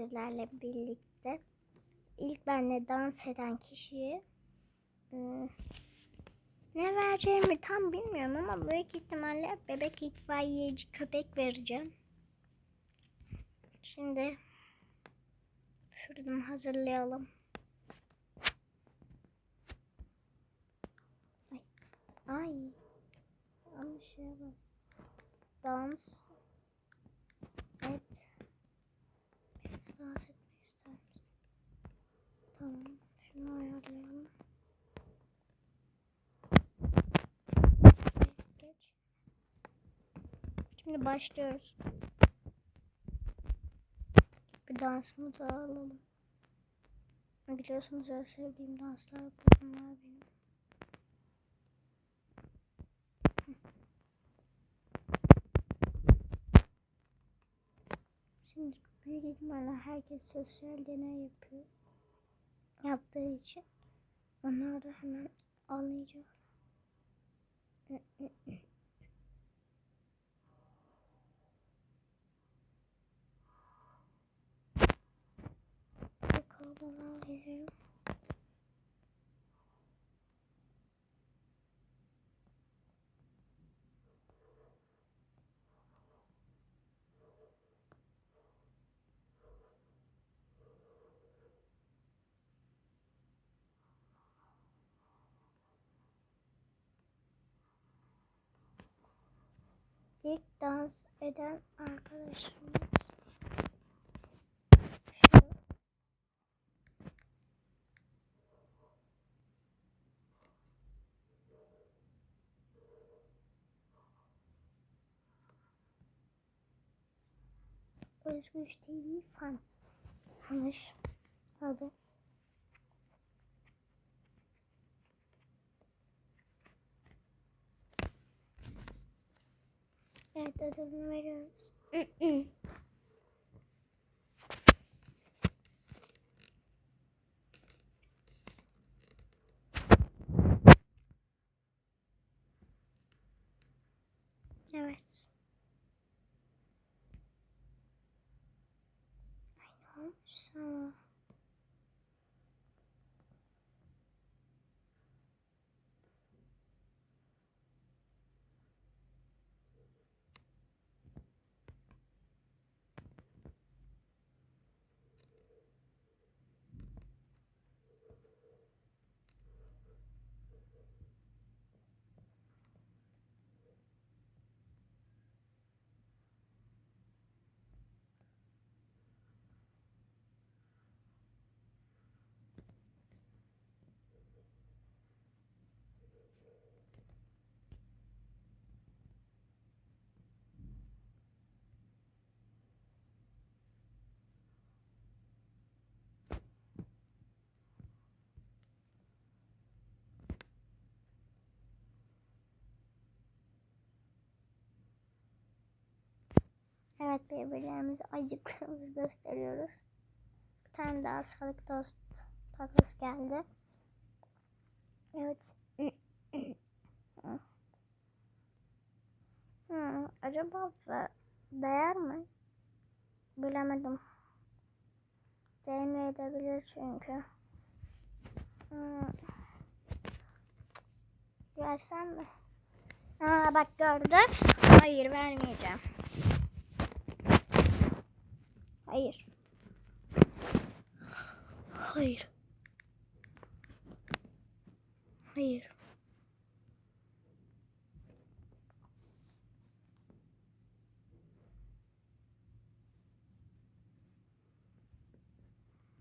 sizlerle birlikte. İlk benle dans eden kişiye ıı, ne vereceğimi tam bilmiyorum ama büyük ihtimalle bebek itfaiyeci köpek vereceğim. Şimdi şuradan hazırlayalım. Ay. Ay. Şeye bas. Dans. Et. Şimdi başlıyoruz. Bir dansımızı alalım. Biliyorsunuz en sevdiğim danslar bunlar benim. Şimdi büyük ihtimalle herkes sosyal deney yapıyor. Yaptığı için. Onlar da hemen anlayacak. Ne yapacağım. İlk dans eden arkadaşımız. Özgür TV fan. Yanlış adı. Evet adını veriyoruz. evet. Ay ne Evet birbirlerimize acıklarımızı gösteriyoruz. Bir tane daha sağlık tost tatlası geldi. Evet. Hmm, acaba değer mi? Bilemedim. Değmeyebilir çünkü. Hmm. Versem mi? Aa bak gördü. Hayır vermeyeceğim. Hayır. Hayır. Hayır.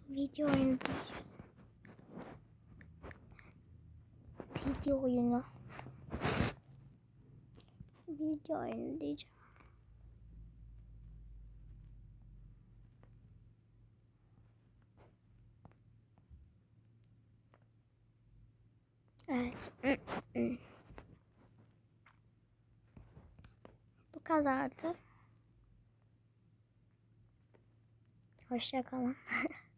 Video oyunu. Video oyunu. Video oyunu diyeceğim. Evet. Bu kadardı. Hoşça kalın.